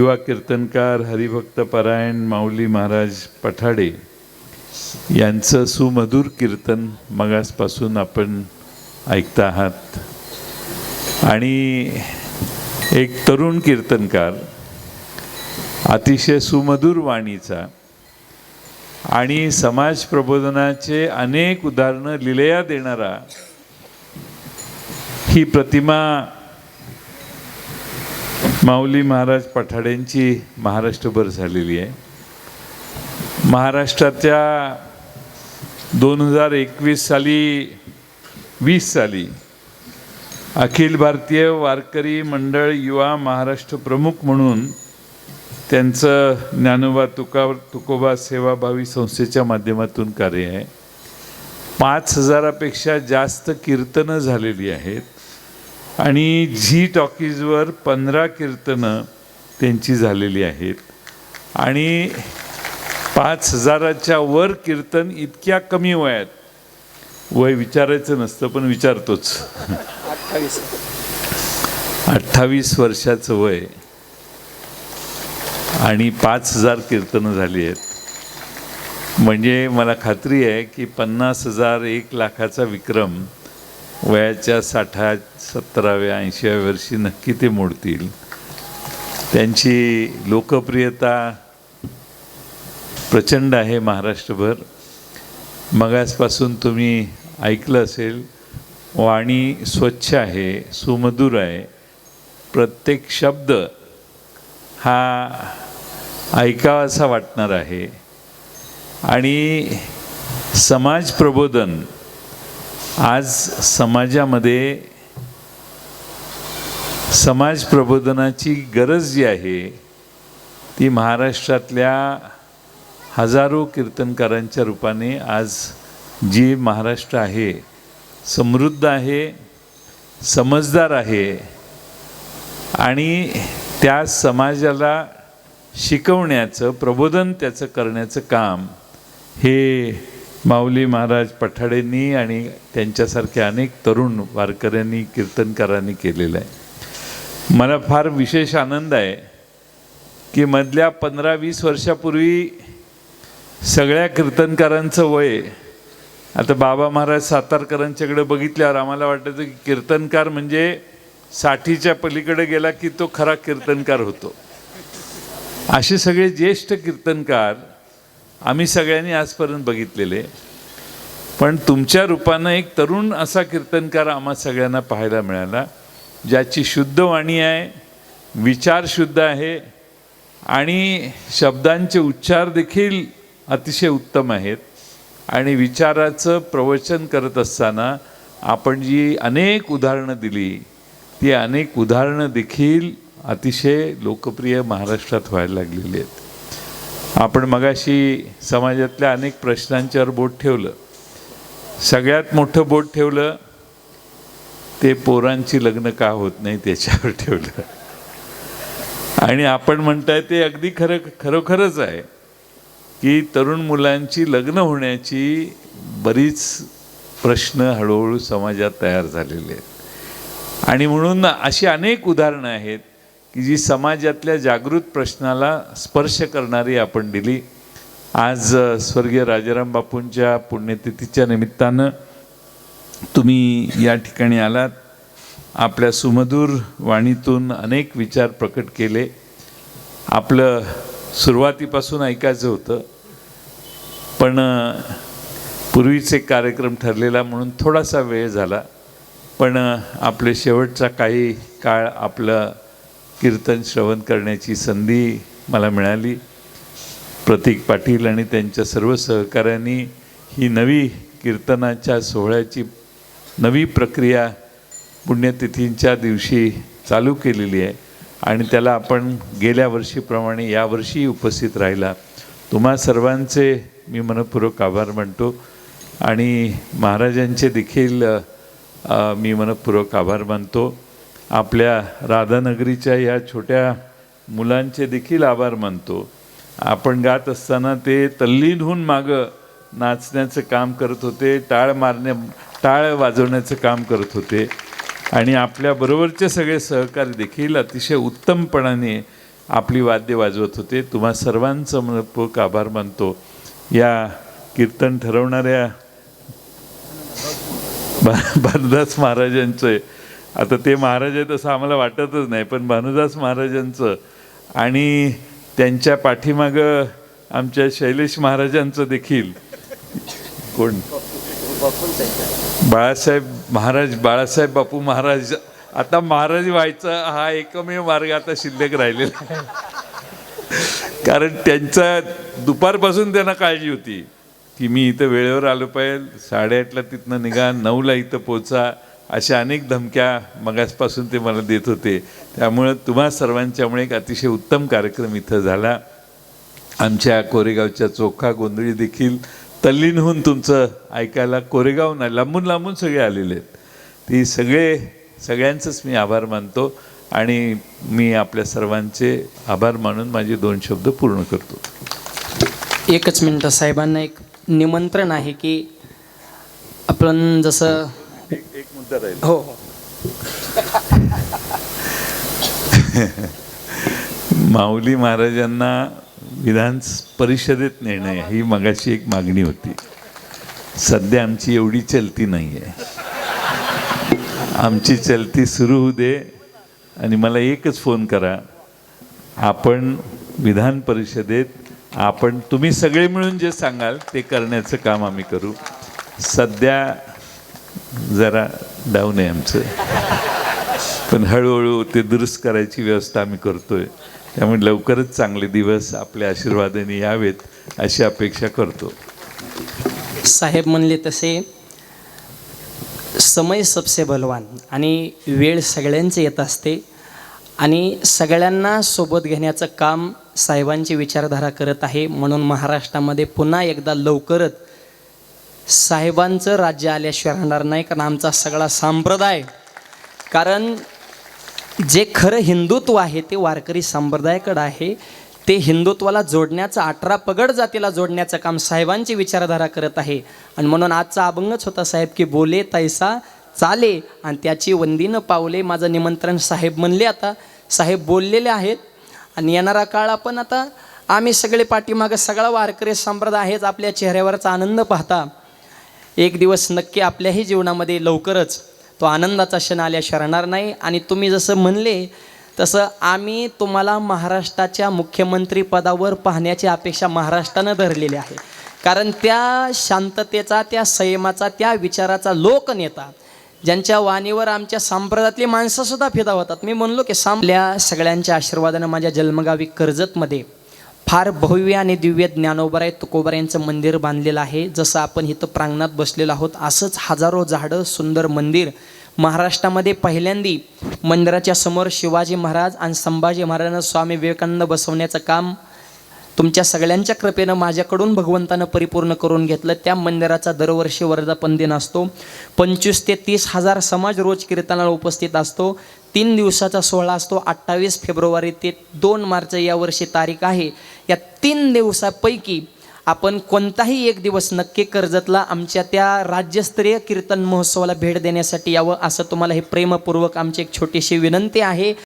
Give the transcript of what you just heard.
युवा कीर्तनकार हरिभक्त परायण माऊली महाराज पठाडे यांचं सुमधुर कीर्तन मगासपासून आपण ऐकता आहात. आणि एक तरुण कीर्तनकार अतिशय सुमधुर वाणीचा आणि समाज प्रबोधनाचे अनेक उदाहरणं लिलया देणारा ही प्रतिमा माऊली महाराज पठाड्यांची महाराष्ट्रभर झालेली आहे. महाराष्ट्राच्या दोन हजार एकवीस साली वीस साली अखिल भारतीय वारकरी मंडळ युवा महाराष्ट्र प्रमुख म्हणून त्यांचं ज्ञानोबा तुका तुकोबा सेवाभावी संस्थेच्या माध्यमातून कार्य आहे. पाच हजारापेक्षा जास्त कीर्तनं झालेली आहेत. आणि झी टॉकीजवर पंधरा कीर्तनं त्यांची झालेली आहेत. आणि पाच हजाराच्या वर कीर्तन इतक्या कमी वयात. वय विचारायचं नसतं पण विचारतोच. अठ्ठावीस अठ्ठावीस वर्षाचं वय. आणि पाच हजार कीर्तनं झाली आहेत. म्हणजे मला खात्री आहे की पन्नास हजार एक लाखाचा विक्रम वयाच्या साठा सत्तराव्या ऐंशीव्या वर्षी नक्की ते मोडतील. त्यांची लोकप्रियता प्रचंड आहे महाराष्ट्रभर. मगासपासून तुम्ही ऐकलं असेल वाणी स्वच्छ आहे सुमधुर आहे. प्रत्येक शब्द हा ऐकावासा वाटणार आहे. आणि समाज प्रबोधन आज समाजामध्ये समाज प्रबोधनाची गरज जी आहे ती महाराष्ट्रातल्या हजारो कीर्तनकारांच्या रूपाने आज जी महाराष्ट्र आहे समृद्ध आहे समजदार आहे आणि त्या समाजाला शिकवण्याचं प्रबोधन त्याचं करण्याचं काम हे माऊली महाराज पठाडेंनी आणि त्यांच्यासारख्या अनेक तरुण वारकऱ्यांनी कीर्तनकारांनी केलेलं आहे. मला फार विशेष आनंद आहे की मधल्या पंधरा वीस वर्षापूर्वी सगळ्या कीर्तनकारांचं वय आता बाबा महाराज सातारकरांच्याकडे बघितल्यावर आम्हाला वाटायचं की कीर्तनकार म्हणजे साठीच्या पलीकडे गेला की तो खरा कीर्तनकार होतो. असे सगळे ज्येष्ठ कीर्तनकार आम्ही सगळ्यांनी आजपर्यंत बघितलेले. पण तुमच्या रूपानं एक तरुण असा कीर्तनकार आम्हा सगळ्यांना पाहायला मिळाला ज्याची शुद्ध वाणी आहे विचार शुद्ध आहे आणि शब्दांचे उच्चार देखील अतिशय उत्तम आहेत. आणि विचाराचं प्रवचन करत असताना आपण जी अनेक उदाहरणं दिली ती अनेक उदाहरणं देखील अतिशय लोकप्रिय महाराष्ट्रात व्हायला लागलेली आहेत. आपण मगाशी समाजातल्या अनेक प्रश्नांच्यावर बोट ठेवलं. सगळ्यात मोठं बोट ठेवलं ते पोरांची लग्न का होत नाही त्याच्यावर ठेवलं. आणि आपण म्हणताय ते अगदी खरं खरोखरच आहे की तरुण मुलांची लग्न होण्याची बरीच प्रश्न हळूहळू समाजात तयार झालेले आहेत. आणि म्हणून अशी अनेक उदाहरणं आहेत की जी समाजातल्या जागृत प्रश्नाला स्पर्श करणारी आपण दिली. आज स्वर्गीय राजाराम बापूंच्या पुण्यतिथीच्या निमित्तानं तुम्ही या ठिकाणी आलात. आपल्या सुमधूर वाणीतून अनेक विचार प्रकट केले. आपलं सुरुवातीपासून ऐकायचं होतं. पण पूर्वीचे कार्यक्रम ठरलेला म्हणून थोडासा वेळ झाला. पण आपले शेवटचा काही काळ आपलं कीर्तन श्रवण करण्याची संधी मला मिळाली. प्रतीक पाटील आणि त्यांच्या सर्व सहकाऱ्यांनी ही नवी कीर्तनाच्या सोहळ्याची नवी प्रक्रिया पुण्यतिथींच्या दिवशी चालू केलेली आहे आणि त्याला आपण गेल्या वर्षीप्रमाणे यावर्षी उपस्थित राहिला. तुम्हा सर्वांचे मी मनपूर्वक आभार मानतो आणि महाराजांचे देखील मी मनपूर्वक आभार मानतो. आपल्या राधानगरीच्या ह्या छोट्या मुलांचे देखील आभार मानतो. आपण गात असताना ते तल्लीन होऊन मागं नाचण्याचं काम करत होते टाळ मारण्या टाळ वाजवण्याचं काम करत होते. आणि आपल्याबरोबरचे सगळे सहकारी देखील अतिशय उत्तमपणाने आपली वाद्य वाजवत होते. तुम्हा सर्वांचं मनपूर्वक आभार मानतो. या कीर्तन ठरवणाऱ्या भा- महाराजांचे आता ते महाराज आहेत असं आम्हाला वाटतच नाही पण भानुदास महाराजांचं आणि त्यांच्या पाठीमागं आमच्या शैलेश महाराजांचं देखील. कोण? बाळासाहेब महाराज बाळासाहेब बापू महाराज. आता महाराज व्हायचा हा एकमेव मार्ग आता शिल्लक राहिलेला आहे. कारण त्यांचा दुपारपासून त्यांना काळजी होती. की मी इथं वेळेवर आलो पाहिजे साडेआठला तिथनं निघा नऊला इथं पोचा अशा अनेक धमक्या मगासपासून ते मला देत होते. त्यामुळं तुम्हा सर्वांच्यामुळे एक अतिशय उत्तम कार्यक्रम इथं झाला. आमच्या कोरेगावच्या चोखा गोंधळी देखील तल्लीन होऊन तुमचं ऐकायला कोरेगाव नाही लांबून लांबून सगळे आलेले आहेत. ती सगळे सगळ्यांचंच मी आभार मानतो आणि मी आपल्या सर्वांचे आभार मानून माझे दोन शब्द पूर्ण करतो. एकच मिनटं साहेबांना एक निमंत्रण आहे की आपण जसं मुद्दा राहील. हो. हो माऊली महाराजांना विधान परिषदेत नेणं ही मगाशी एक मागणी होती. सध्या आमची एवढी चलती नाही आहे आमची चलती सुरू होऊ दे आणि मला एकच फोन करा. आपण विधान परिषदेत आपण तुम्ही सगळे मिळून जे सांगाल ते करण्याचं काम आम्ही करू. सध्या जरा डाऊन आहे आमचं. पण हळूहळू ते दुरुस्त करायची व्यवस्था आम्ही करतोय. त्यामुळे लवकरच चांगले दिवस आपल्या आशीर्वादाने यावेत अशी अपेक्षा करतो. साहेब म्हणले तसे समय सबसे बलवान आणि वेळ सगळ्यांचे येत असते आणि सगळ्यांना सोबत घेण्याचं काम साहेबांची विचारधारा करत आहे. म्हणून महाराष्ट्रामध्ये पुन्हा एकदा लवकरच साहेबांचं राज्य आल्याशिवाय राहणार नाही कारण आमचा सगळा संप्रदाय. कारण जे खरं हिंदुत्व आहे ते वारकरी संप्रदायाकडं आहे. ते हिंदुत्वाला जोडण्याचं अठरा पगड जातीला जोडण्याचं काम साहेबांची विचारधारा करत आहे. आणि म्हणून आजचा अभंगच होता साहेब की बोले तैसा चाले आणि त्याची वंदीनं पावले. माझं निमंत्रण साहेब म्हणले आता. साहेब बोललेले आहेत. आणि येणारा काळ आपण आता आम्ही सगळे पाठीमागं सगळा वारकरी संप्रदाय आहेच आपल्या चेहऱ्यावरचा आनंद पाहता. एक दिवस नक्की आपल्याही जीवनामध्ये लवकरच तो आनंदाचा क्षण आल्या राहणार नाही. आणि तुम्ही जसं म्हणले तसं आम्ही तुम्हाला महाराष्ट्राच्या मुख्यमंत्रीपदावर पाहण्याची अपेक्षा महाराष्ट्रानं धरलेली आहे. कारण त्या शांततेचा त्या संयमाचा त्या विचाराचा लोकनेता ज्यांच्या वाणीवर आमच्या संप्रदायातली माणसंसुद्धा फिदा होतात. मी म्हणलो की सामल्या सगळ्यांच्या आशीर्वादानं माझ्या जन्मगावी कर्जतमध्ये फार भव्य आणि दिव्य ज्ञानोबराय तुकोबरा यांचं मंदिर बांधलेलं आहे. जसं आपण इथं प्रांगणात बसलेलो आहोत असंच हजारो झाडं सुंदर मंदिर. महाराष्ट्रामध्ये पहिल्यांदी मंदिराच्या समोर शिवाजी महाराज आणि संभाजी महाराजांना स्वामी विवेकानंद बसवण्याचं काम तुमच्या सगळ्यांच्या कृपेनं माझ्याकडून भगवंतानं परिपूर्ण करून घेतलं. त्या मंदिराचा दरवर्षी वर्धापन दिन असतो. पंचवीस ते तीस हजार समाज रोज कीर्तनाला उपस्थित असतो. तीन दिवसाचा सोहळा असतो. अठ्ठावीस फेब्रुवारी ते दोन मार्च यावर्षी तारीख आहे. या तीन दिवसापैकी आपण कोणताही एक दिवस नक्की कर्जतला आमच्या त्या राज्यस्तरीय कीर्तन महोत्सवाला भेट देण्यासाठी यावं असं तुम्हाला हे प्रेमपूर्वक आमची एक छोटीशी विनंती आहे.